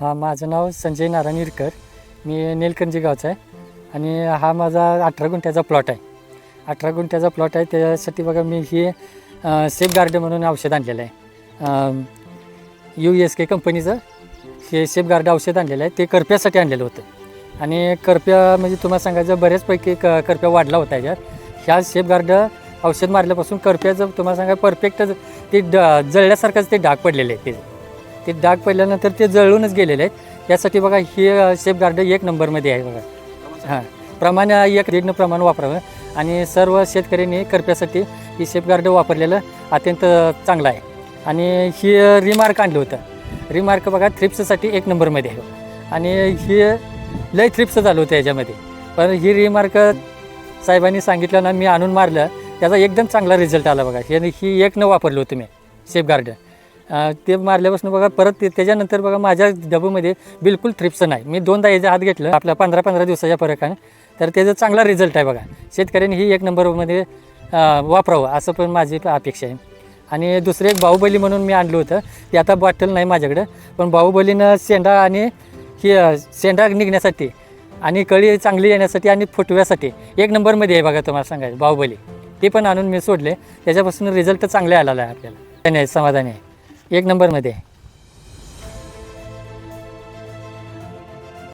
हा माझं नाव संजय नारायण इरकर. मी नेलकंजी गावचा आहे. आणि हा माझा अठरा गुंठ्याचा प्लॉट आहे. अठरा गुंठ्याचा प्लॉट आहे. त्यासाठी बघा मी हे सेफ गार्ड म्हणून औषध आणलेलं आहे. यू एस के कंपनीचं हे सेफ गार्ड औषध आणलेलं आहे. ते करप्यासाठी आणलेलं होतं. आणि करप्या म्हणजे तुम्हाला सांगायचं बऱ्याचपैकी क करप्या वाढला होता याच्यात. ह्या सेफ गार्ड औषध मारल्यापासून करप्याचं तुम्हाला सांगा परफेक्ट ते ड जळल्यासारखंच ते डाग पडलेले आहे ते ते डाग पडल्यानंतर ते जळूनच गेलेले आहेत. त्यासाठी बघा हे सेफ गार्ड एक नंबरमध्ये आहे बघा. हां. प्रमाण एक रेडनं प्रमाण वापरावं. आणि सर्व शेतकऱ्यांनी करप्यासाठी ही सेफ गार्ड वापरलेलं अत्यंत चांगलं आहे. आणि ही रिमार्क आणलं होतं. रिमार्क बघा थ्रिप्ससाठी एक नंबरमध्ये आहे. आणि ही लय थ्रिप्स झालं होतं याच्यामध्ये. पण ही रिमार्क साहेबांनी सांगितलं ना मी आणून मारलं. त्याचा एकदम चांगला रिझल्ट आला बघा. हे ही एक न वापरलं होतं मी सेफ गार्ड. ते मारल्यापासून बघा परत ते त्याच्यानंतर बघा माझ्या डबूमध्ये बिलकुल थ्रिप्स नाही. मी दोनदा याचा हात घेतलं आपल्या पंधरा पंधरा दिवसाच्या फरकाने. तर त्याचा चांगला रिझल्ट आहे बघा. शेतकऱ्यांनी ही एक नंबरमध्ये वापरावं असं पण माझी अपेक्षा आहे. आणि दुसरं एक बाहुबली म्हणून मी आणलं होतं. ते आता बॉटल नाही माझ्याकडं पण बाहुबलीनं शेंडा आणि ही शेंडा निघण्यासाठी आणि कळी चांगली येण्यासाठी आणि फुटव्यासाठी एक नंबरमध्ये आहे बघा तुम्हाला सांगायचं बाहुबली. ते पण आणून मी सोडले. त्याच्यापासून रिझल्ट चांगले आलेला आहे आपल्याला. नाही समाधानी आहे. एक नंबरमध्ये. आहे